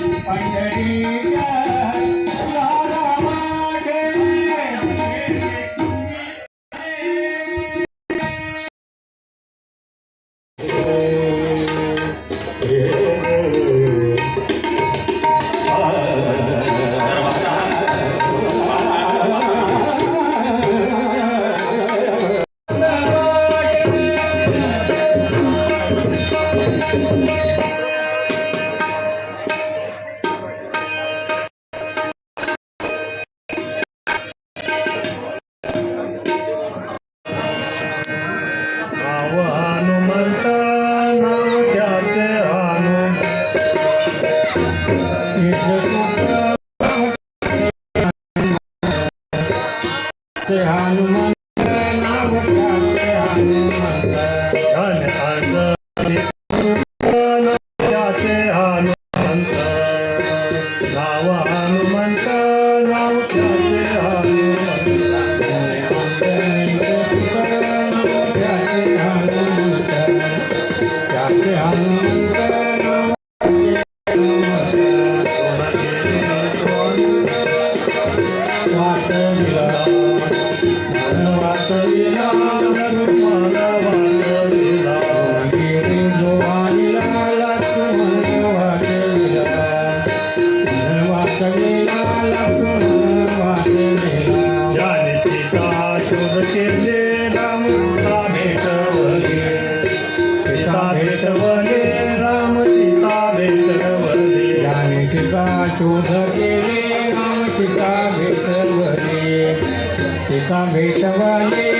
i'm Pandariya शोध केले राम सीता भेटवले. सीता भेटवले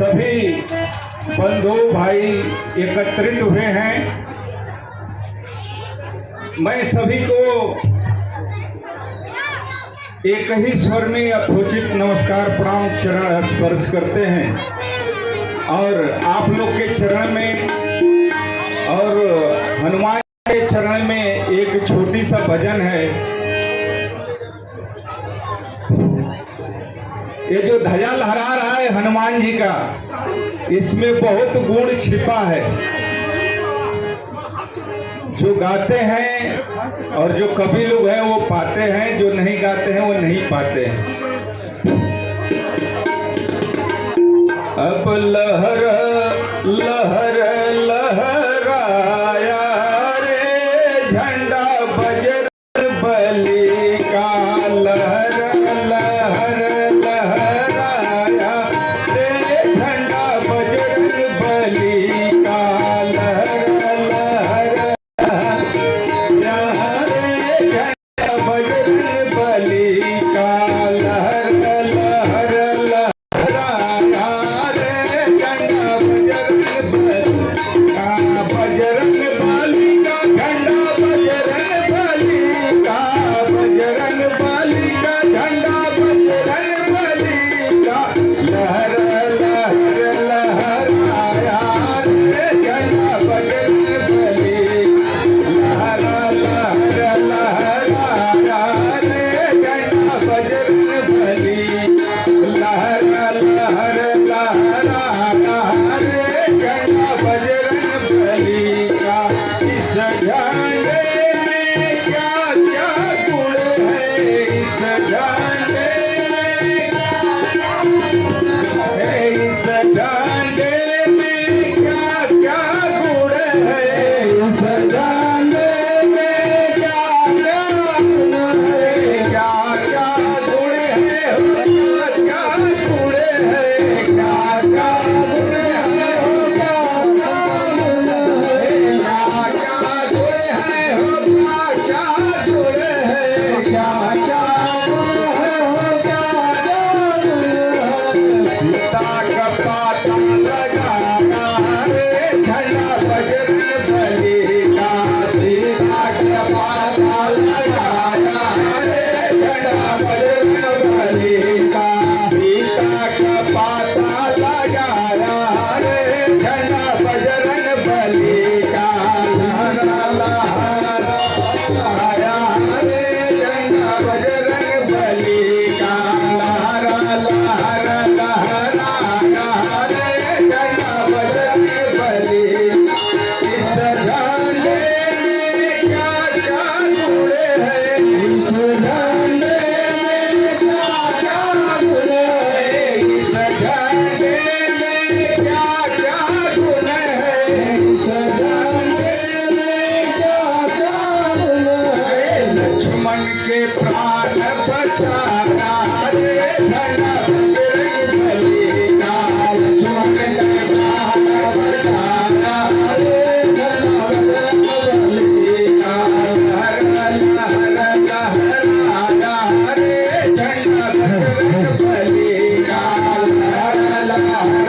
सभी बंधु भाई एकत्रित हुए हैं। मैं सभी को एक ही स्वर में अथोचित नमस्कार प्रणाम चरण स्पर्श करते हैं। और आप लोग के चरण में और हनुमान के चरण में एक छोटी सा भजन है। ये जो ध्वजा लहरा रहा है हनुमान जी का, इसमें बहुत गुण छिपा है। जो गाते हैं और जो कभी लोग हैं, वो पाते हैं, जो नहीं गाते हैं, वो नहीं पाते हैं। अब लहर लहर लहर Yeah.